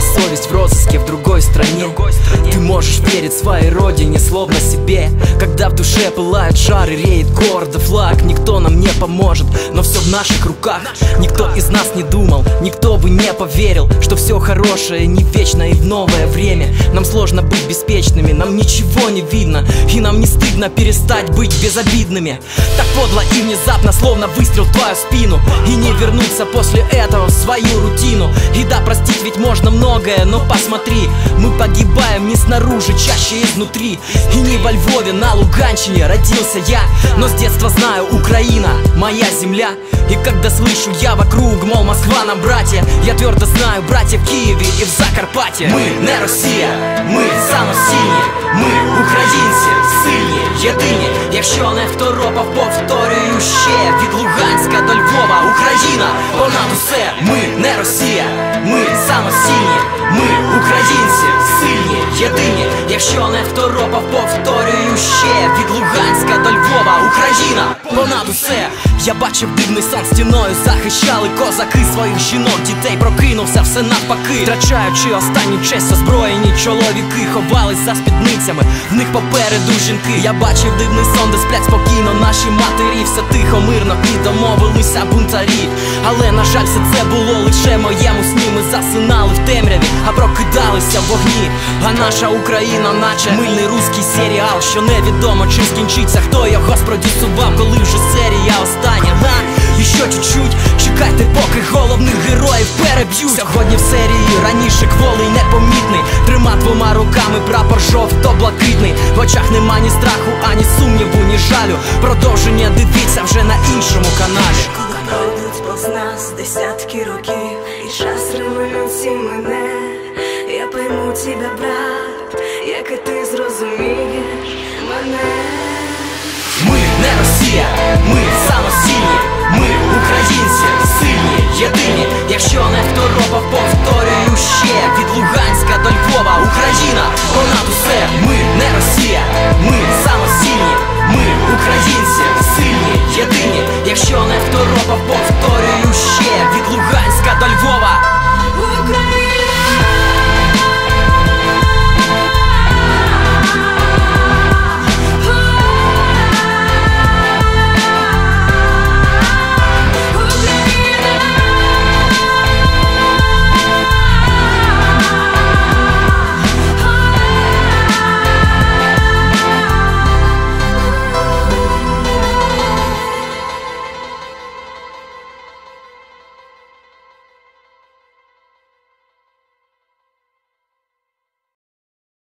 совесть в розыске в другой стране. Ты можешь верить своей родине, словно себе. Когда в душе пылает жар и реет гордо флаг Никто нам не поможет, но все в наших руках. Никто из нас не думал, никто бы не поверил Что все хорошее не вечно и в новое время. Нам сложно быть беспечными, нам ничего не видно. И нам не стыдно перестать быть безобидными. Так подло и внезапно, словно выстрел в твою спину. И не вернуться после этого в свою рутину. И да, простить ведь можно многое, но посмотри Мы погибаем не снаружи, чаще изнутри. И не во Львове, на Луганщине родился я Но с детства знаю, Украина, моя земля И когда слышу я вокруг, мол, Москва нам братья Я твердо знаю, братья в Киеве и в Закарпатье. Ми не Росія, ми самостійні, ми українці, сильні, єдині. Якщо не второпав, повторюю ще Від Луганська до Львова, Україна, понад усе. Ми не Росія, ми самостійні, ми українці, сильні, єдині. Якщо не второпав, повторюю ще Від Луганська до Львова, Україна, понад усе. Я бачив дивний сон стіною, захищали козаки своїх жінок, дітей прокинувся, все навпаки. Втрачаючи останню честь, озброєні чоловіки Ховались за спідницями, в них попереду жінки. Я бачив дивний сон, де сплять спокійно наші матері, все тихо, мирно і домовилися бунтарі. Але на жаль, все це було лише моєму сні. Ми засинали в темряві, а прокидалися в вогні. А наша Україна, наче мильний руський серіал, що невідомо чи скінчиться, хто його спродюсував, коли вже серія остання. Га? І що чуть-чуть, чекайте, поки головних героїв переб'ють. Сьогодні в серії раніше кволий непомітний. Трима двома руками прапор жовто-блакитний. В очах нема ні страху, ані сумніву, ні жалю. Продовження дивіться вже на іншому каналі. Коли пройдуть повз нас десятки років І час революції мене Я пойму тебе, брат, як і ти зрозумієш мене Ми